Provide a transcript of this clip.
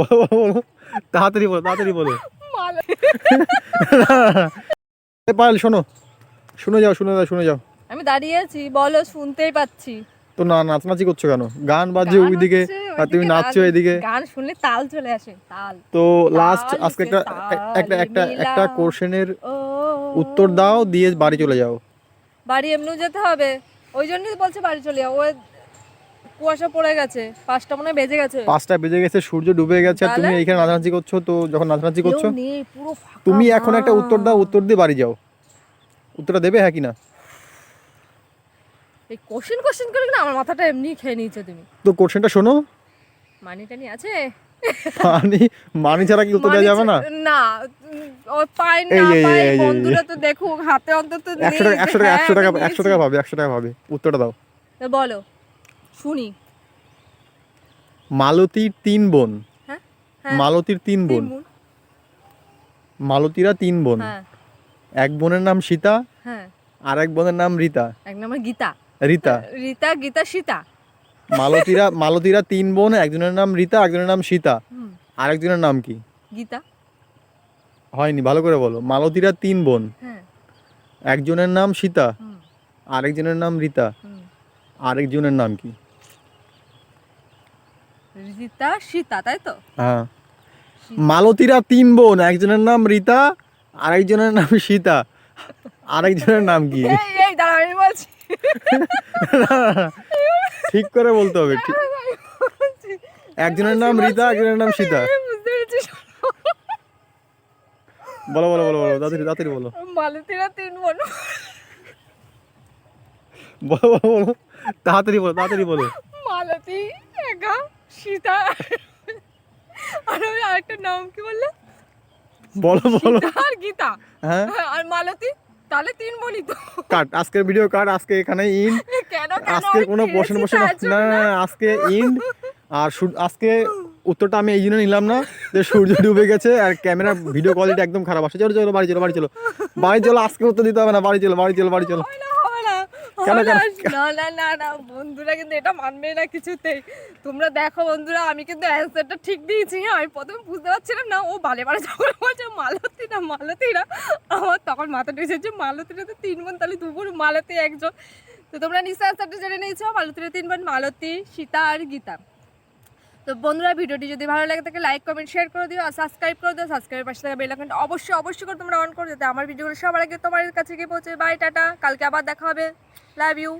বলো বলো বলো। তাড়াতাড়ি বলো তাড়াতাড়ি বলো। পায়েল শোনো। শুনে যাও শুনে যাও শুনে যাও। আমি দাঁড়িয়ে আছি বলো শুনতেই পাচ্ছি। তো না নাচানাচি করছ কেন? গান গান ওইদিকে আর তুমি নাচছো এদিকে। গান শুনলে তাল চলে আসে তাল। তো লাস্ট আজকে একটা একটা একটা একটা কোশ্চেনের উত্তর দাও দিয়ে বাড়ি চলে যাও। বাড়ি এমনিও যেতে হবে। ওই জন্যই বলছে বাড়ি চলে যাও। ও কুয়াশা পড়ে গেছে পাঁচটা মনে বেজে গেছে। পাঁচটা বেজে গেছে সূর্য ডুবে গেছে আর তুমি? এইখানে নাচানাচি করছ তো যখন নাচানাচি করছ তুমি এখন একটা উত্তর দাও উত্তর দিয়ে বাড়ি যাও। উত্তরটা দেবে হ্যাঁ কি না? এই কোশ্চেন কোশ্চেন করে না আমার মাথাটা এমনি খেয়ে নিয়েছো তুমি। তো কোশ্চেনটা শোনো। মানি টানি আছে? মানি মানি ছাড়া কি উত্তর দেওয়া যাবে না? না পায় না এই, বন্ধুরা তো দেখুক হাতে অন্তত একশো নেই টাকা যে একশো টাকা হ্যাঁ, একশো টাকা একশো আমি টাকা নিয়েছি। পাবে একশো টাকা পাবে উত্তরটা দাও। বলো। শুনি। মালতীর তিন বোন। হ্যাঁ? হ্যাঁ। মালতীর তিন বোন। মালতীরা তিন বোন। হ্যাঁ। এক বোনের নাম সীতা হ্যাঁ। আর এক বোনের নাম রীতা। এক নম্বর গীতা। রীতা। রীতা গীতা সীতা। মালতীরা মালতীরা তিন বোন একজনের নাম রীতা একজনের নাম সীতা। আর একজনের নাম কি? গীতা। হয়নি ভালো করে বলো। মালতীরা তিন বোন। একজনের নাম সীতা আরেকজনের নাম রীতা। আরেকজনের নাম কি? রীতা সীতা তাই তো? হ্যাঁ। মালতীরা তিন বোন একজনের নাম রীতা আরেকজনের নাম সীতা। আরেকজনের নাম কি? এই এই আমি বলছি। ঠিক করে বলতে হবে ঠিক। একজনের নাম রীতা একজনের নাম সীতা। বলো বলো বলো বলো তাড়াতাড়ি তাড়াতাড়ি বলো। মালতীরা তিন বোন। বলো বলো বলো। তাড়াতাড়ি বলো তাড়াতাড়ি বলো। মালতী একা। সীতা। আর ওই আরেকটা নাম কি বললে? বলো বলো। আর গীতা। হ্যাঁ। আর মালতী? তাহলে তিন বোনই তো। কাট আজকের ভিডিও কাট আজকে এখানে ইন আজকে কোনো তার জন্য না। আজকে ইন্ড আর আজকে উত্তরটা আমি এই জন্য নিলাম না যে সূর্য ডুবে গেছে আর ক্যামেরা ভিডিও কোয়ালিটি একদম খারাপ আসে চলো চলো বাড়ি চলো বাড়ি চলো। বাড়ি চলো আজকে উত্তর দিতে হবে না। বাড়ি চলো বাড়ি চলো বাড়ি চলো। কেন, না না না না বন্ধুরা কিন্তু এটা মানবে না কিছুতেই। তোমরা দেখো বন্ধুরা আমি কিন্তু অ্যান্সারটা ঠিক দিয়েছি হ্যাঁ? আমি প্রথমে বুঝতে পারছিলাম না ও বালে বারে যখন বলছে মালতী না মালতী না আমার তখন মাথাটা এসেছে মালতীরা তো তিন বোন তাহলে দুপুর মালতী একজন। তো তোমরা নিশ্চয় অ্যান্সারটা জেনে নিয়েছো মালতীরা তিন বোন মালতী সীতা আর গীতা। তো বন্ধুরা, ভিডিওটি যদি ভালো লাগে থাকে লাইক কমেন্ট শেয়ার করে দিও আর সাবস্ক্রাইব করে দিও। সাবস্ক্রাইবের পাশে থাকা বেল অবশ্যই অবশ্যই করে তোমরা অন করো যাতে আমার ভিডিওগুলো সবার আগে তোমার কাছে গিয়ে পৌঁছে। Bye tata. কালকে আবার দেখা হবে। Love you